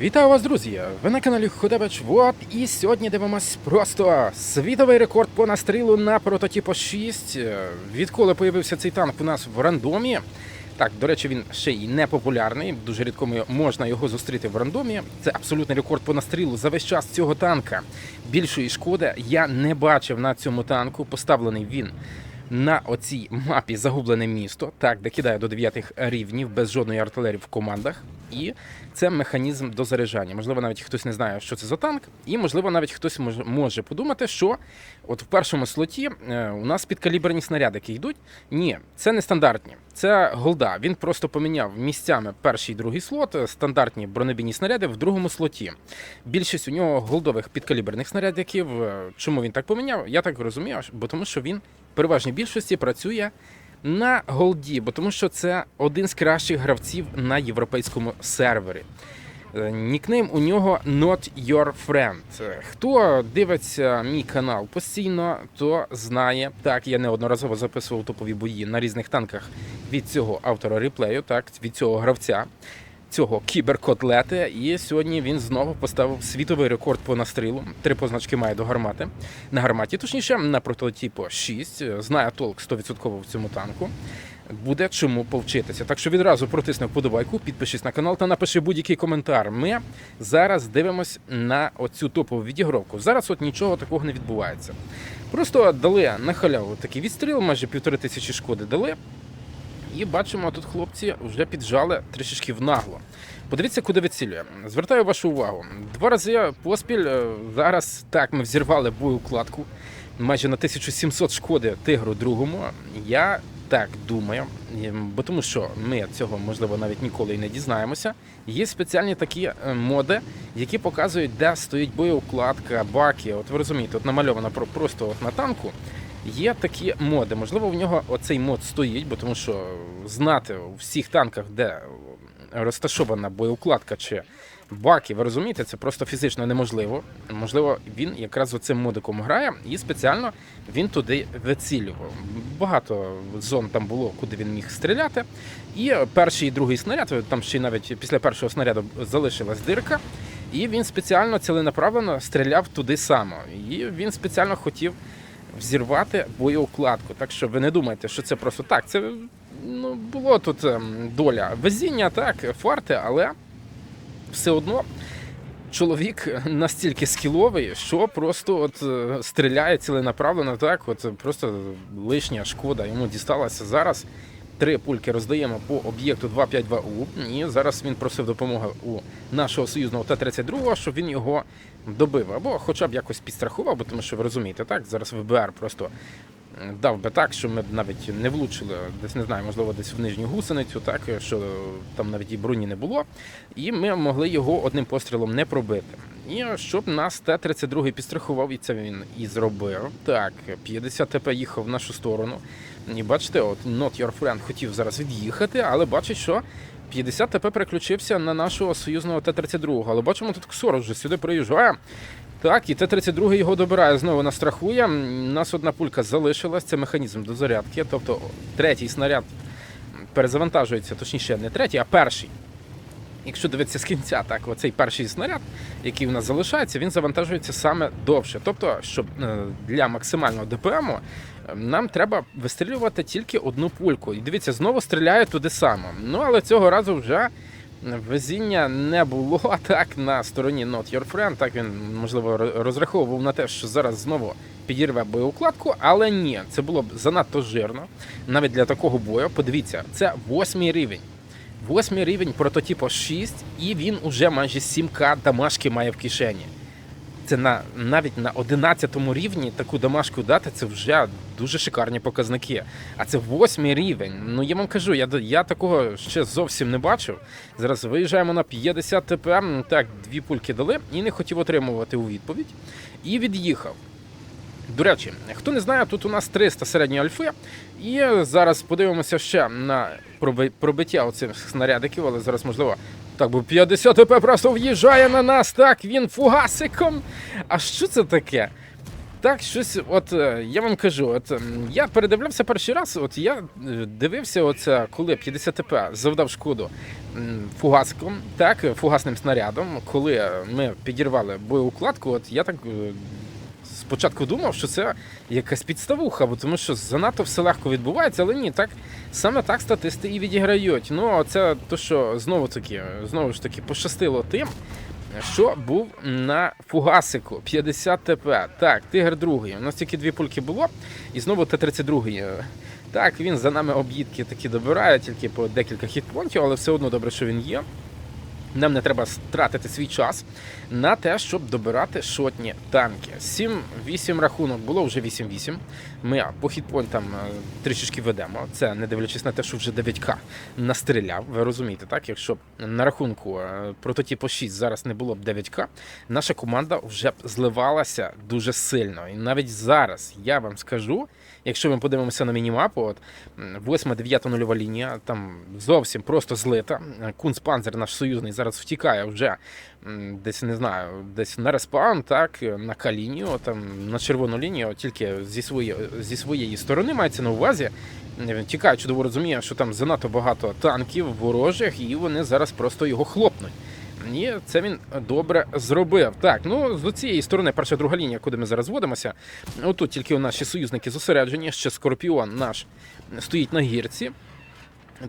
Вітаю вас, друзі! Ви на каналі Ходебач Вот, і сьогодні дивимось просто світовий рекорд по настрілу на прототипу 6. Е, Відколи появився цей танк у нас в рандомі. Так, до речі, він ще й не популярний. Дуже рідко можна його зустріти в рандомі. Це абсолютний рекорд по настрілу за весь час цього танка. Більшої шкоди я не бачив на цьому танку. Поставлений він на оцій мапі загублене місто, так, де кидає до 9 рівнів без жодної артилерії в командах. І це механізм дозаряджання. Можливо, навіть хтось не знає, що це за танк, і можливо, навіть хтось може, подумати, що от в першому слоті е, у нас підкаліберні снарядики йдуть. Ні, це не стандартні. Це голда. Він просто поміняв місцями перший і другий слот, е, стандартні бронебійні снаряди в другому слоті. Більшість у нього голдових підкаліберних снарядиків. Е, Чому він так поміняв? Я так розумію, бо тому що він в переважній більшості працює на голді, бо тому що це один з кращих гравців на європейському сервері. Е, Нікнейм у нього Not Your Friend. Е, Хто дивиться мій канал постійно, то знає. Так, я неодноразово записував топові бої на різних танках від цього автора реплею, так, від цього гравця, цього кіберкотлети. І сьогодні він знову поставив світовий рекорд по настрілу. Три позначки має до гармати. На гарматі, точніше, на прототипу 6. Е, Знає толк 100% в цьому танку буде чому повчитися. Так що відразу протисни вподобайку, підпишись на канал та напиши будь-який коментар. Ми зараз дивимось на оцю топову відігровку. Зараз от нічого такого не відбувається. Просто дали на халяву такий відстріл, майже півтори тисячі шкоди дали. І бачимо, тут хлопці вже піджали трішечки в нагло. Подивіться, куди вицілює. Звертаю вашу увагу. Два рази поспіль е, зараз так ми взірвали боєукладку майже на 1700 шкоди тигру другому. Я так думаю, бо тому що ми цього можливо навіть ніколи і не дізнаємося. Є спеціальні такі е, моди, які показують, де стоїть боєукладка, баки. От ви розумієте, от намальовано просто от на танку. Є такі моди. Можливо, в нього оцей мод стоїть, бо тому що знати у всіх танках, де розташована боєукладка чи баки, ви розумієте, це просто фізично неможливо. Можливо, він якраз оцим модиком грає, і спеціально він туди вицілював. Багато зон там було, куди він міг стріляти. І перший і другий снаряд, там ще й навіть після першого снаряду залишилась дирка. І він спеціально ціленаправленно стріляв туди само. І він спеціально хотів взірвати боєукладку. Так що ви не думайте, що це просто так. Це ну, було тут ем, доля везіння, так, фарти, але все одно чоловік настільки скіловий, що просто от е, стріляє ціленаправленно, так, от просто лишня шкода йому дісталася зараз. Три пульки роздаємо по об'єкту 252У. І зараз він просив допомоги у нашого союзного Т-32, щоб він його добив. Або хоча б якось підстрахував, бо тому що ви розумієте, так? Зараз ВБР просто дав би так, що ми б навіть не влучили, десь не знаю, можливо, десь в нижню гусеницю, так що там навіть і броні не було. І ми могли його одним пострілом не пробити. І щоб нас Т-32 підстрахував, і це він і зробив. Так, 50 ТП їхав в нашу сторону. І бачите, от Not Your Friend хотів зараз від'їхати, але бачить, що 50 ТП переключився на нашого союзного Т-32. Але бачимо, тут Ксорос вже сюди приїжджає. Так, і Т-32 його добирає, знову настрахує. У нас одна пулька залишилась, це механізм до зарядки. Тобто третій снаряд перезавантажується, точніше, не третій, а перший. Якщо дивитися з кінця, так, оцей перший снаряд, який у нас залишається, він завантажується саме довше. Тобто, щоб е, для максимального ДПМу е, нам треба вистрілювати тільки одну пульку. І дивіться, знову стріляє туди само. Ну, але цього разу вже везіння не було так на стороні Not Your Friend. Так він, можливо, розраховував на те, що зараз знову підірве боєукладку, але ні, це було б занадто жирно. Навіть для такого бою. Подивіться, це восьмий рівень. Восьмий рівень прототипу 6, і він уже майже 7К дамашки має в кишені. Це на навіть на 11 рівні таку дамашку дати, це вже дуже шикарні показники. А це восьмий рівень. Ну я вам кажу, я, я такого ще зовсім не бачив. Зараз виїжджаємо на 50 ТП. Так, дві пульки дали і не хотів отримувати у відповідь. І від'їхав. До речі, хто не знає, тут у нас 300 середньої альфи. І зараз подивимося ще на пробиття оцих снарядиків, але зараз можливо. Так, бо 50 ТП просто в'їжджає на нас. Так, він фугасиком. А що це таке? Так, щось, от е, я вам кажу, от я передивлявся перший раз, от я е, дивився, оце, коли 50 ТП завдав шкоду фугаском, так, фугасним снарядом, коли ми підірвали боєукладку, от я так е, спочатку думав, що це якась підставуха, бо тому що занадто все легко відбувається, але ні, так саме так статисти і відіграють. Ну, це то, що знову таки, знову ж таки, пощастило тим, що був на фугасику 50 ТП. Так, тигр другий. У нас тільки дві пульки було, і знову Т-32. Так, він за нами об'їдки такі добирає, тільки по декілька хітпонтів, але все одно добре, що він є. Нам не треба тратити свій час на те, щоб добирати шотні танки. 7-8 рахунок було вже 8-8. Ми по хітпойнтам е, трішечки ведемо. Це не дивлячись на те, що вже 9К настріляв. Ви розумієте, так? Якщо на рахунку е, прототипу 6 зараз не було б 9К, наша команда вже б зливалася дуже сильно. І навіть зараз я вам скажу, якщо ми подивимося на мінімапу, от 8-9 нульова лінія, там зовсім просто злита. Кунспанзер, наш союзний, зараз втікає вже десь не знаю, десь на респаун, так, на К-лінію, там на червону лінію, тільки зі своєї, зі своєї сторони мається на увазі. Він тікає, чудово розуміє, що там занадто багато танків ворожих, і вони зараз просто його хлопнуть. І це він добре зробив. Так, ну з цієї сторони, перша друга лінія, куди ми зараз зводимося. Отут тільки наші союзники зосереджені. Ще Скорпіон наш стоїть на гірці.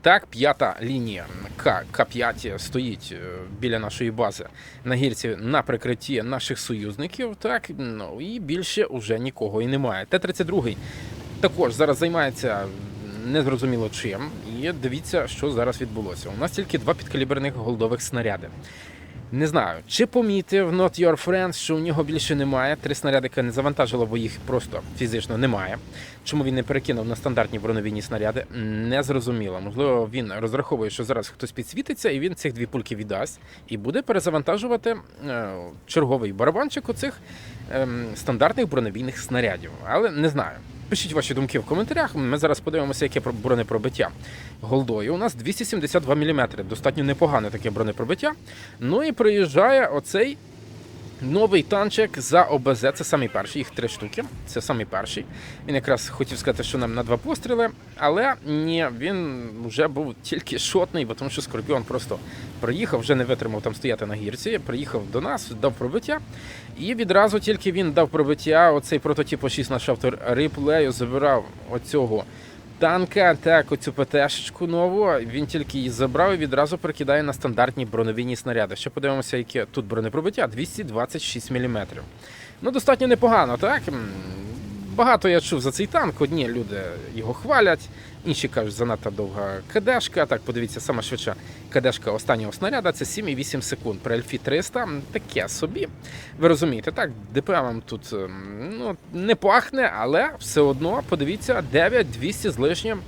Так, п'ята лінія К, К5 стоїть е, біля нашої бази на гірці на прикритті наших союзників. Так, ну і більше вже нікого і немає. Т-32 також зараз займається незрозуміло чим. І дивіться, що зараз відбулося. У нас тільки два підкаліберних голдових снаряди. Не знаю, чи помітив Not Your Friends, що у нього більше немає. Три снарядика не завантажило, бо їх просто фізично немає. Чому він не перекинув на стандартні броневійні снаряди? Не зрозуміло. Можливо, він розраховує, що зараз хтось підсвітиться, і він цих дві пульки віддасть і буде перезавантажувати е, черговий барабанчик у цих ем, стандартних броневійних снарядів. Але не знаю. Пишіть ваші думки в коментарях. Ми зараз подивимося, яке про- бронепробиття голдою. У нас 272 мм. Достатньо непогане таке бронепробиття. Ну і приїжджає оцей новий танчик за ОБЗ. Це самий перший, їх три штуки. Це самий перший. Він якраз хотів сказати, що нам на два постріли, але ні, він вже був тільки шотний, бо тому що Скорпіон просто приїхав, вже не витримав там стояти на гірці. Приїхав до нас, дав пробиття. І відразу тільки він дав пробиття. Оцей прототип 6 наш автор реплею забирав оцього. Танка, так, оцю ПТшечку нову, він тільки її забрав і відразу прикидає на стандартні броневійні снаряди. Ще подивимося, яке тут бронепробиття 226 мм. Ну, достатньо непогано, так? Багато я чув за цей танк. Одні люди його хвалять, інші кажуть, занадто довга КДшка. Так, подивіться, сама швидша КДшка останнього снаряда це 7,8 секунд. При Альфі 300 таке собі. Ви розумієте, так, ДПМ тут ем, ну, не пахне, але все одно подивіться, 9200 з лишнім.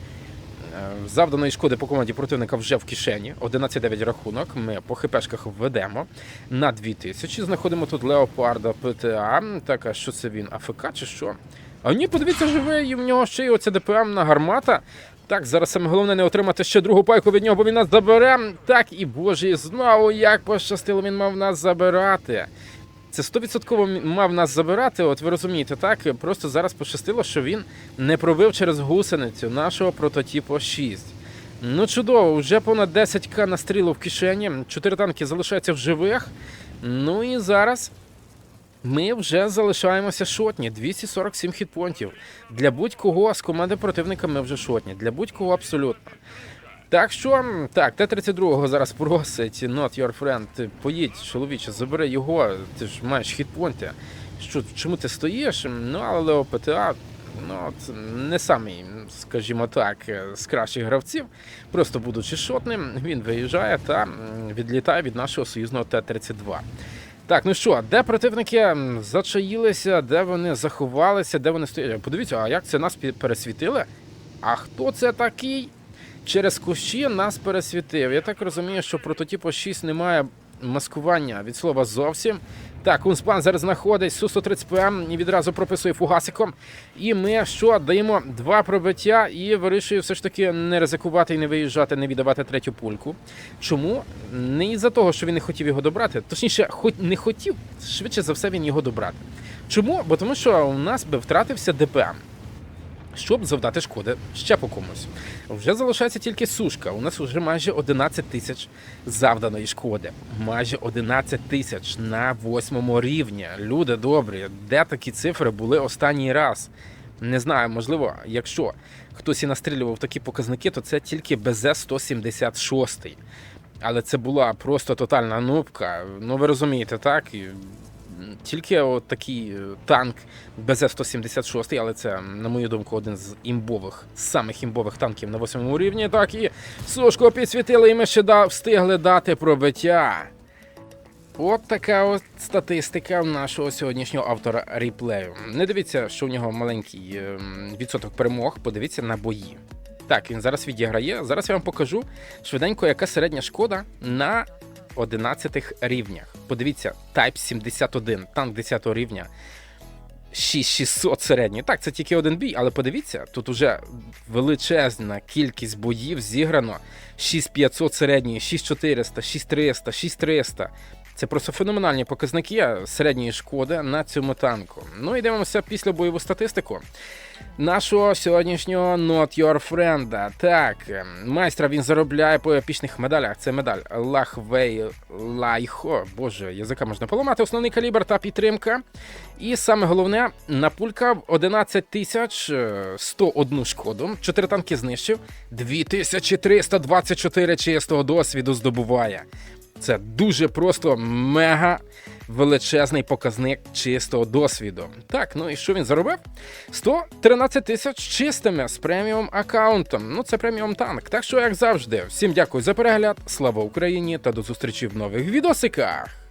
Е, Завданої шкоди по команді противника вже в кишені. 11-9 рахунок. Ми по хпшках введемо на 2000. Знаходимо тут Леопарда ПТА. Так, а що це він? АФК чи що? А ні, подивіться, живий, і в нього ще й оце ДПМ на гармата. Так, зараз саме головне не отримати ще другу пайку від нього, бо він нас забере. Так, і боже, знову як пощастило, він мав нас забирати. Це 100% мав нас забирати, от ви розумієте, так? Просто зараз пощастило, що він не пробив через гусеницю нашого прототипу 6. Ну чудово, вже понад 10к настрілу в кишені, 4 танки залишаються в живих. Ну і зараз ми вже залишаємося шотні. 247 хітпонтів. Для будь-кого з команди противника ми вже шотні. Для будь-кого абсолютно. Так що, так, Т-32 зараз просить Not Your Friend, поїдь, чоловіче, забери його, ти ж маєш хітпонти. Що, чому ти стоїш? Ну, але Лео ПТА, ну, не самий, скажімо так, е, з кращих гравців. Просто будучи шотним, він виїжджає та відлітає від нашого союзного Т-32. Так, ну що, де противники зачаїлися, де вони заховалися, де вони стоять? Подивіться, а як це нас пересвітили? А хто це такий? Через кущі нас пересвітив. Я так розумію, що прототипу 6 немає маскування від слова зовсім. Так, Унспан зараз знаходить Су-130ПМ і відразу прописує фугасиком. І ми що, даємо два пробиття і вирішує все ж таки не ризикувати і не виїжджати, не віддавати третю пульку. Чому? Не із-за того, що він не хотів його добрати, точніше, хоч не хотів, швидше за все він його добрати. Чому? Бо тому що у нас би втратився ДПМ. Щоб завдати шкоди ще по комусь. Вже залишається тільки сушка. У нас вже майже 11 тисяч завданої шкоди. Майже 11 тисяч на восьмому рівні. Люди добрі, де такі цифри були останній раз? Не знаю, можливо, якщо хтось і настрілював такі показники, то це тільки БЗ-176. Але це була просто тотальна нубка. Ну ви розумієте, так? Тільки от такий е, танк БЗ-176, але це, на мою думку, один з імбових, самих імбових танків на восьмому рівні. Так і сушку підсвітили, і ми ще да, встигли дати пробиття. От така от статистика в нашого сьогоднішнього автора реплею. Не дивіться, що у нього маленький ем, відсоток перемог, подивіться на бої. Так, він зараз відіграє. Зараз я вам покажу швиденько, яка середня шкода на 11 рівнях. Подивіться, Type 71, танк 10 рівня. 6600 середній. Так, це тільки один бій, але подивіться, тут уже величезна кількість боїв зіграно. 6500 середній, 6400, 6300, 6300. Це просто феноменальні показники середньої шкоди на цьому танку. Ну і дивимося після бойову статистику нашого сьогоднішнього Not Your Friend. Так, майстра він заробляє по епічних медалях. Це медаль Лахвей Лайхо. Боже, язика можна поламати. Основний калібр та підтримка. І саме головне, на пулька в 11 тисяч е, 101 шкоду. 4 танки знищив. 2324 чистого досвіду здобуває. Це дуже просто мега величезний показник чистого досвіду. Так, ну і що він заробив? 113 тисяч чистими з преміум аккаунтом. Ну це преміум танк. Так що, як завжди, всім дякую за перегляд. Слава Україні та до зустрічі в нових відосиках.